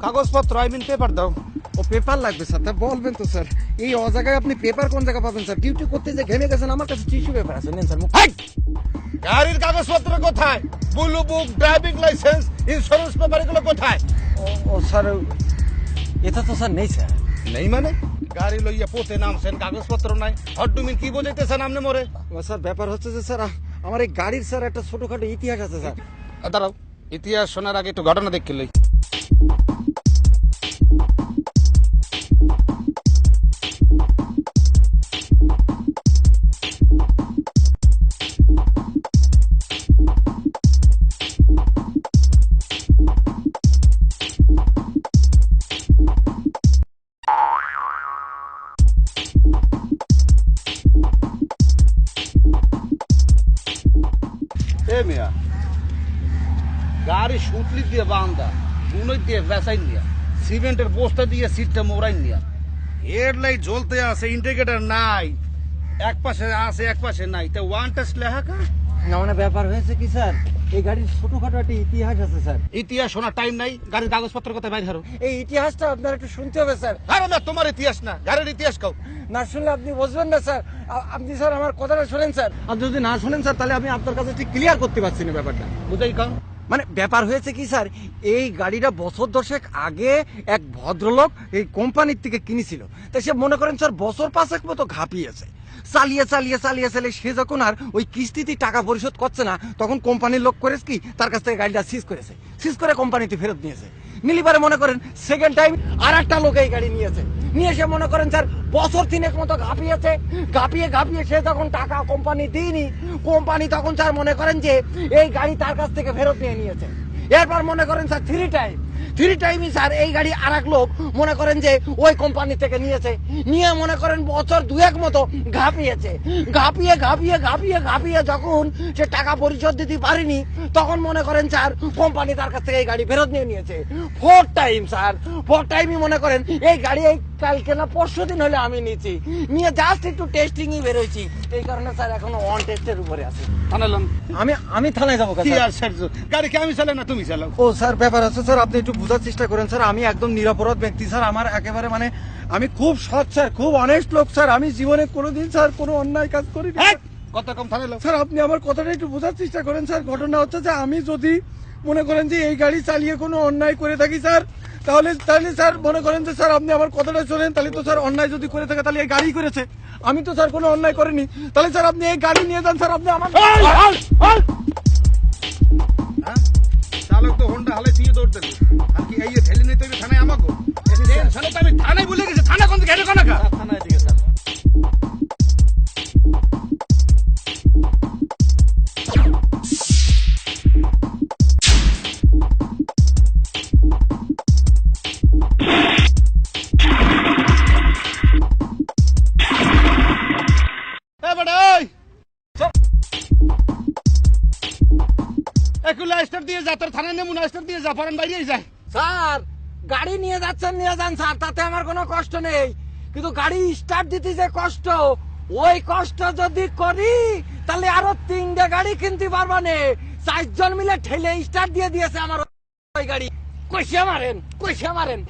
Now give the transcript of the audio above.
কাগজপত্র I mean paper দাও। ও paper লাগবে স্যার তা বলবেন তো স্যার এই অজায়গায় আপনি পেপার কোন জায়গা পাবেন স্যার ডিউটি করতে যে ঘেমে গেছেন আমার কাছে টিস্যু পেপার আছে নেন স্যার গাড়ির কাগজপত্র কোথায়? Blue book driving licence insurance paper এগুলো কোথায়? ও- স্যার এটা তো স্যার নেই স্যার নেই মানে? গাড়ি লইয়া পোতে নামছেন কাগজপত্র নাই। হট্টুমিন কি বোঝাইতেছেন আপনি মোরে? ও স্যার ব্যাপার হচ্ছে যে স্যার আমার এই গাড়ির স্যার একটা ছোটখাটো ইতিহাস আছে স্যার দাঁড়াও। ইতিহাস শোনার আগে একটু ঘটনা দেখে লই। গাড়ি সুতলি দিয়ে বান্ধা বুনই দিয়ে বেসাই নিয়া সিমেন্টের বস্তা দিয়ে সিটটা মোড়াই নিয়া। এর লাইট জ্বলতে আছে ইন্ডিকেটর নাই এক পাশে আছে এক পাশে নাই। তা ওয়ান টেস্ট লেখা না মানে ব্যাপার হয়েছে কি স্যার? এই গাড়ির ছোটখাটো একটা ইতিহাস আছে স্যার। ইতিহাস শোনার টাইম নাই গাড়ির কাগজপত্র কোথায় বাইর হারো এই ইতিহাসটা আপনার একটু শুনতে হবে স্যার। আরে না তোমার ইতিহাস না গাড়ির ইতিহাস কাও। না শুনলে আপনি বুঝবেন না স্যার। আপনি স্যার আমার কথাটা শোনেন স্যার। আর যদি না শোনেন স্যার তাহলে আমি আপনার কাছে ঠিক ক্লিয়ার করতে পারছি না ব্যাপারটা। বুঝাই কাও। মানে ব্যাপার হয়েছে কি, স্যার? এই গাড়িটা বছর দশেক আগে এক ভদ্রলোক এই কোম্পানির থেকে কিনেছিল। তা সে মনে করেন, স্যার, বছর পাঁচেক মতো ঘাপিয়েছে। চালিয়ে চালিয়ে চালিয়ে চালিয়ে সে যখন আর ওই কিস্তিতে টাকা পরিশোধ করছে না, তখন কোম্পানির লোক করেছে কি, তার কাছ থেকে গাড়িটা সিজ করেছে। সিজ করে কোম্পানিতে ফেরত নিয়েছে। নিলিবারে মনে করেন সেকেন্ড টাইম আর একটা লোক এই গাড়ি নিয়েছে। নিয়ে সে মনে করেন, স্যার, বছর তিনেক মতো ঘাপিয়েছে ঘাপিয়ে ঘাপিয়ে সে যখন টাকা কোম্পানি দিইনি। কোম্পানি তখন, স্যার, মনে করেন যে এই গাড়ি তার কাছ থেকে ফেরত নিয়ে নিয়েছে। এরপর মনে করেন, স্যার থ্রি টাইম থ্রি টাইমই স্যার এই গাড়ি আর এক লোক মনে করেন যে ওই কোম্পানি থেকে নিয়েছে। নিয়ে মনে করেন বছর দুয়েক মতো ঘাপিয়েছে। ঘাপিয়ে ঘাপিয়ে ঘাপিয়ে ঘাপিয়ে যখন সে টাকা পরিশোধ দিতে পারেনি, তখন মনে করেন স্যার কোম্পানি তার কাছ থেকে এই গাড়ি ফেরত নিয়ে নিয়েছে। Four time sir. ফোর টাইমই মনে করেন এই গাড়ি এই কালকে না পরশু দিন হলে আমি নিয়েছি। নিয়ে জাস্ট একটু টেস্টিংই বেরোইছি। এই কারণে স্যার এখনও ওয়ান টেস্টের উপরে আছে। থানালাম আমি আমি থানায় যাব কি আর স্যার গাড়ি কি আমি চালাই না তুমি চালাও? ও স্যার ব্যাপার আছে স্যার আপনি একটু বোঝার চেষ্টা করেন স্যার। আমি একদম নিরাপরাধ ব্যক্তি স্যার। আমার একেবারে মানে আমি খুব সৎ স্যার খুব অনেস্ট লোক স্যার। আমি জীবনে কোনোদিন স্যার কোনো অন্যায় কাজ করি কত কম থানালাম স্যার আপনি আমার কথাটা একটু বোঝার চেষ্টা করেন স্যার। ঘটনা হচ্ছে যে আমি যদি মনে করেন যে এই গাড়ি চালিয়ে কোনো অন্যায় করে থাকি স্যার তাহলে তাহলে স্যার মনে করেন যে স্যার আপনি আমার কথাটা শোনেন তাহলে তো স্যার অন্যায় যদি করে থাকে তাহলে এই গাড়ি করেছে। আমি তো স্যার কোনো অন্যায় করিনি। তাহলে স্যার আপনি এই গাড়ি নিয়ে যান স্যার আপনি আমার চালক তো হোন্ডা হালে দিয়ে দৌড় দিল আর কি এই ঠেলে নিতে থানায় আমাকে আমি থানায় বলে গেছে। থানা কোন দিকে কোন একটু লাইস্টার দিয়ে যা, তোর থানায় নেমু, লাইস্টার দিয়ে যা পরান বাইরেই যায়। স্যার, গাড়ি নিয়ে যাচ্ছেন, নিয়ে যান, স্যার, তাতে আমার কোনো কষ্ট নেই। কিন্তু গাড়ি স্টার্ট দিতে যে কষ্ট, ওই কষ্ট যদি করি, তাহলে আরও তিনটে গাড়ি কিনতে পারবা নে। চারজন মিলে ঠেলে স্টার্ট দিয়ে দিয়েছে আমার ওই গাড়ি। কইসে মারেন কইসে মারেন?